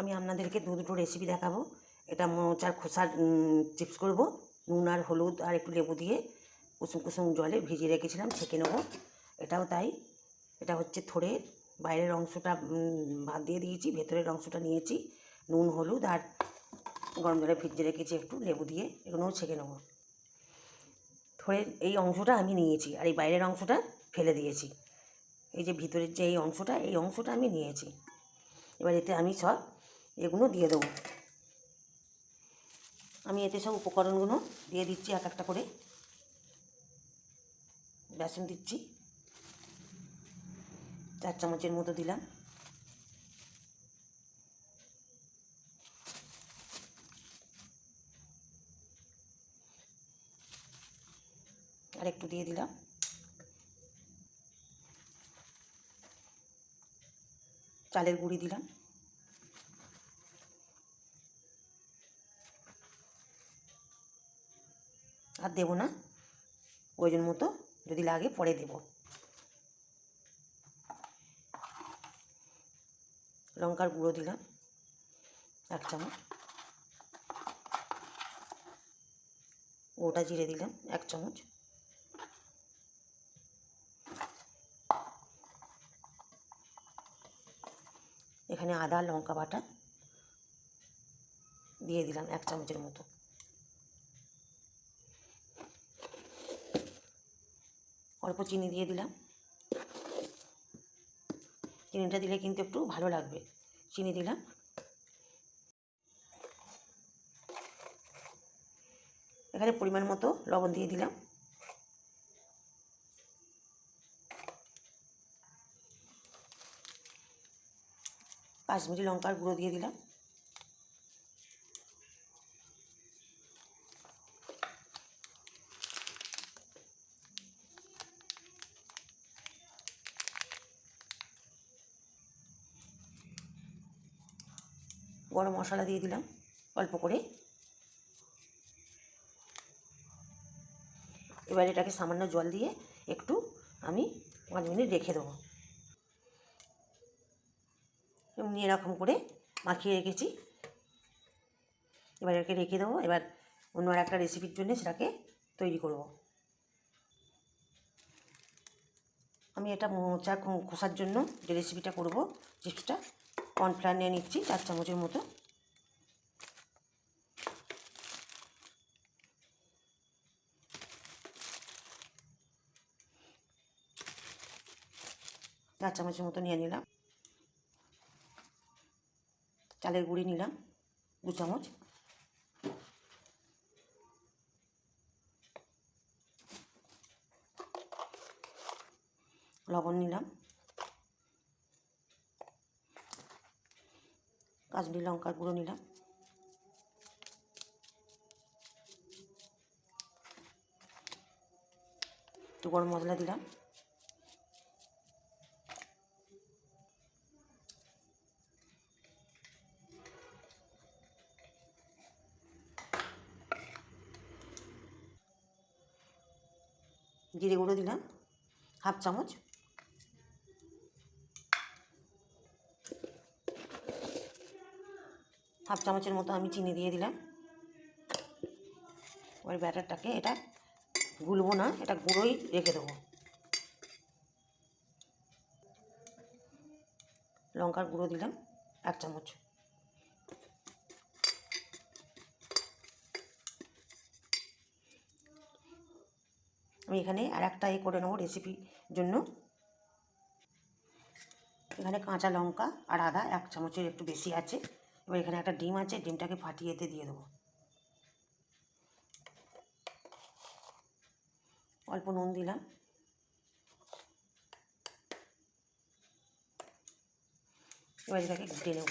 আমি আপনাদেরকে দু দুটো রেসিপি দেখাবো। এটা মোচার খোসার চিপস করব, নুন আর হলুদ আর একটু লেবু দিয়ে কুসুম কুসুম জলে ভিজিয়ে রেখেছিলাম, ছেঁকে নেব। এটাও তাই। এটা হচ্ছে থোড়ে বাইরের অংশটা ভাত দিয়ে দিয়েছি, ভেতরের অংশটা নিয়েছি, নুন, হলুদ আর গরম জলে ভিজিয়ে রেখেছি একটু লেবু দিয়ে, এগুলোও ছেঁকে নেব। থোড়ের এই অংশটা আমি নিয়েছি আর এই বাইরের অংশটা ফেলে দিয়েছি। এই যে ভিতরের যে এই অংশটা এই অংশটা আমি নিয়েছি। এবার এতে আমি সব এগুলো দিয়ে দেবো। আমি এতে সব উপকরণগুলো দিয়ে দিচ্ছি এক একটা করে। বেসন দিচ্ছি। চার চামচের মতো দিলাম। আর একটু দিয়ে দিলাম। চালের গুঁড়ি দিলাম। আর দেবো না। প্রয়োজন মতো যদি লাগে পরে দেব। লঙ্কার গুঁড়ো দিলাম, এক চামচ। গোটা জিরে দিলাম, এক চামচ। এখানে আদা, লঙ্কা বাটা দিয়ে দিলাম এক চামচের মতো। অল্প চিনি দিয়ে দিলাম। চিনিটা দিলে কিন্তু একটু ভালো লাগবে। চিনি দিলাম। এখানে পরিমাণ মতো লবণ দিয়ে দিলাম। কাশ্মীরি লঙ্কার গুঁড়ো দিয়ে দিলাম। গরম মশলা দিয়ে দিলাম, অল্প করে। এবার এটাকে সামান্য জল দিয়ে একটু আমি পাঁচ মিনিট রেখে দেবো। এমনি এরকম করে মাখিয়ে রেখেছি। এবার এটাকে রেখে দেবো, এবার অন্য একটা রেসিপির জন্য সেটাকে তৈরি করব। আমি এটা মোচা খোসার জন্য যে রেসিপিটা করব চিপসটা কর্নফ্লাওয়ার নিয়ে নিচ্ছি চার চামচের মতো। চার চামচের মতো নিয়ে নিলাম। চালের গুঁড়ি নিলাম, দু চামচ। লবণ নিলাম। কাশ্মীরি লঙ্কার গুঁড়ো নিলাম। একটু গরম মশলা দিলাম। জিরে গুঁড়ো দিলাম হাফ চামচ। হাফ চামচের মতো আমি চিনি দিয়ে দিলাম। এবার ব্যাটারটাকে এটা গুলবো না, এটা গুঁড়োই রেখে দেবো। লঙ্কার গুঁড়ো দিলাম, এক চামচ। আমি এখানে আর একটা এ করে নেব রেসিপির জন্য। এখানে কাঁচা লঙ্কা আর আদা এক চামচের একটু বেশি আছে। এবার এখানে একটা ডিম আছে, ডিমটাকে ফাটিয়ে এতে দিয়ে দেবো। অল্প নুন দিলাম। এবার এটাকে ঘুটে নেব।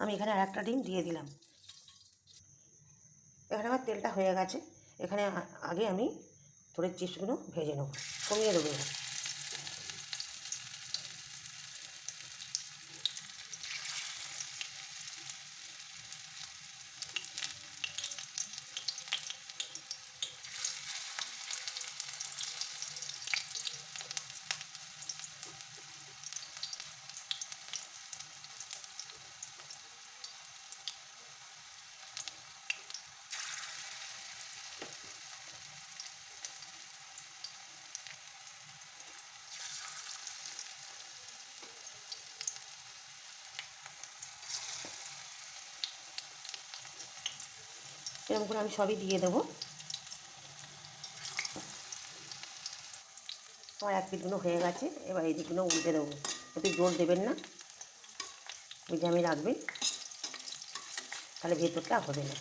আমি এখানে আর একটা ডিম দিয়ে দিলাম। এখানে আমার তেলটা হয়ে গেছে। এখানে আগে আমি থোড়ের চিপসগুলো ভেজে নেব কমিয়ে দেবো এরকম করে আমি সবই দিয়ে দেবো। আমার এক পিঠগুলো হয়ে গেছে, এবার এই দিকগুলো উল্টে দেবো। একটু জোর দেবেন না। ওই জামি রাখবেন তাহলে ভেতরটা হবে না।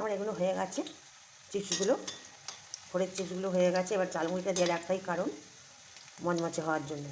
আমার এগুলো হয়ে গেছে। চিপসগুলো ফোরের চিপসগুলো হয়ে গেছে। এবার চালমুড়িটা দেওয়ার একটাই কারণ, মচমচে হওয়ার জন্য।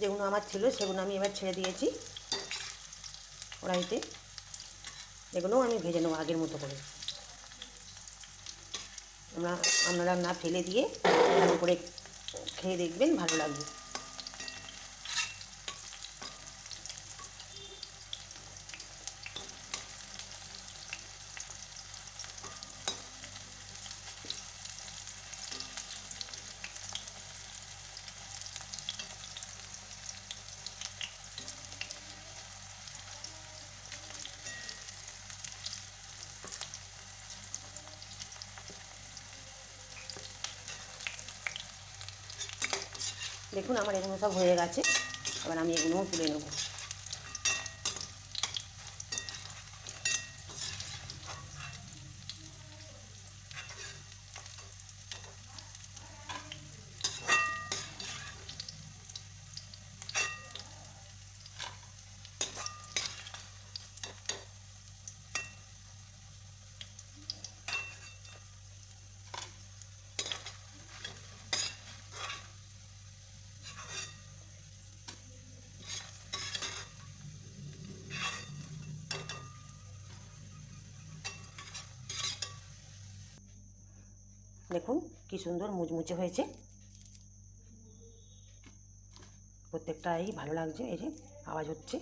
যেগুলো আমার ছিল, সেগুলো আমি এবার ছেড়ে দিয়েছি। কড়াইতে। এগুলোও আমি ভেজে নেব আগের মতো করে। আমরা আপনারা না ফেলে দিয়ে, ভালো করে খেয়ে দেখবেন, ভালো লাগবে। দেখুন আমার এগুলো সব হয়ে গেছে। এবার আমি এগুলোও তুলে নেব। দেখুন কি সুন্দর মুচমুচে হয়েছে। প্রত্যেকটাই ভালো লাগছে, এই যে আওয়াজ হচ্ছে।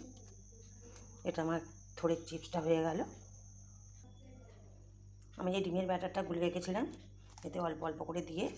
এটা আমার থোড়ের চিপসটা হয়ে গেল। আমি যে ডিমের ব্যাটারটা গুলে রেখেছিলাম, এতে অল্প অল্প করে দিয়ে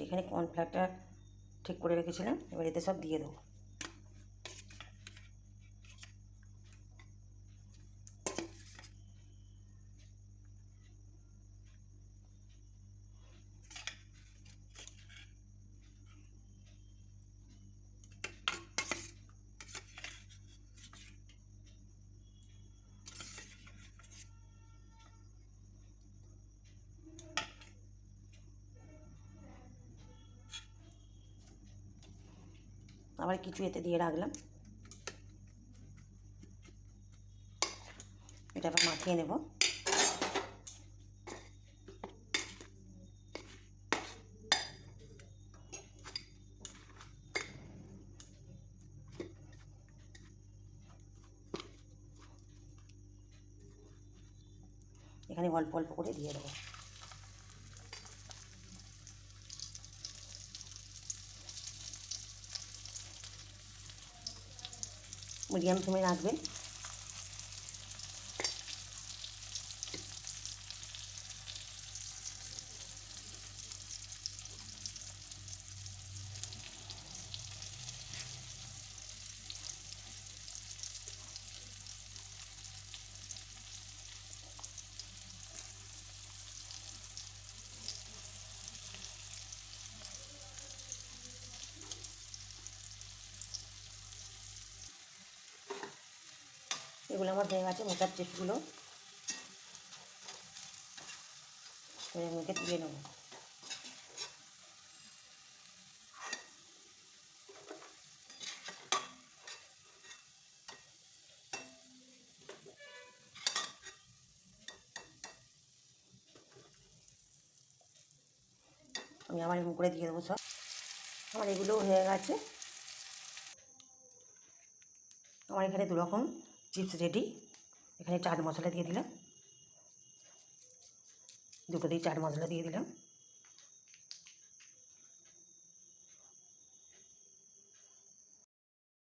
যেখানে কর্নফ্লাওয়ারটা ঠিক করে রেখেছিলাম এবার এতে সব দিয়ে দেবো। আবার কিছু এতে দিয়ে রাখলাম। এটা আবার মাখিয়ে নেব। এখানে অল্প অল্প করে দিয়ে দেবো। মিডিয়াম ফ্লেমে রাখবেন। এগুলো আমার হয়ে গেছে মোটার চিপসগুলো মধ্যে তুলে নেব। আমি আমার এরকম করে দিয়ে দেবো সব। আমার এগুলোও হয়ে গেছে। আমার এখানে দু রকম চিপস রেডি। এখানে চাট মশলা দিয়ে দিলাম। দুটোতেই চাট মশলা দিয়ে দিলাম।